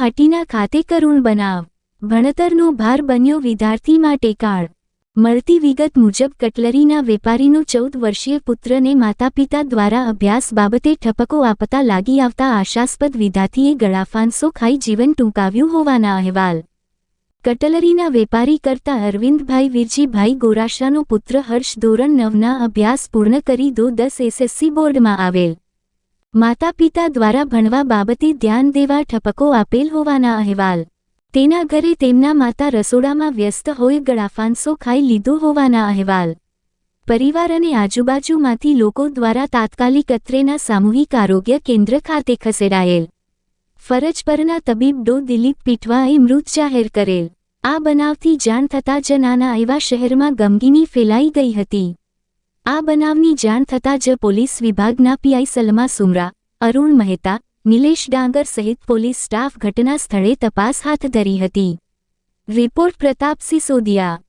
ચોટીના ખાતે કરુણ બનાવ. ભણતરનો ભાર બન્યો વિદ્યાર્થી માટે કાળ. મળતી વિગત મુજબ કટલરીના વેપારીનો ચૌદ વર્ષીય પુત્રને માતાપિતા દ્વારા અભ્યાસ બાબતે ઠપકો આપતા લાગી આવતા આશાસ્પદ વિદ્યાર્થીએ ગળાફાંસો ખાઈ જીવન ટૂંકાવ્યું હોવાના અહેવાલ. કટલરીના વેપારી કરતા અરવિંદભાઈ વિરજીભાઈ ગોરાશાનો પુત્ર હર્ષ ધોરણ નવના અભ્યાસ પૂર્ણ કરી દો દસ એસએસસી બોર્ડમાં આવેલ. માતા પિતા દ્વારા ભણવા બાબતે ધ્યાન દેવા ઠપકો આપેલ હોવાના અહેવાલ. તેના ઘરે તેમના માતા રસોડામાં વ્યસ્ત હોય ગળાફાંસો ખાઈ લીધો હોવાના અહેવાલ. પરિવાર અને આજુબાજુમાંથી લોકો દ્વારા તાત્કાલિક અત્રેના સામૂહિક આરોગ્ય કેન્દ્ર ખાતે ખસેડાયેલ. ફરજ પરના તબીબ ડો દિલીપ પીઠવાએ મૃત જાહેર કરેલ. આ બનાવથી જાણ થતાં જ નાના એવા શહેરમાં ગમગીની ફેલાઈ ગઈ હતી. આ બનાવની જાણ થતાં જ પોલીસ વિભાગના પીઆઈ સલમા સુમરા, અરુણ મહેતા, નિલેશ ડાંગર સહિત પોલીસ સ્ટાફ ઘટના સ્થળે તપાસ હાથ ધરી હતી. રિપોર્ટ પ્રતાપ સિસોદિયા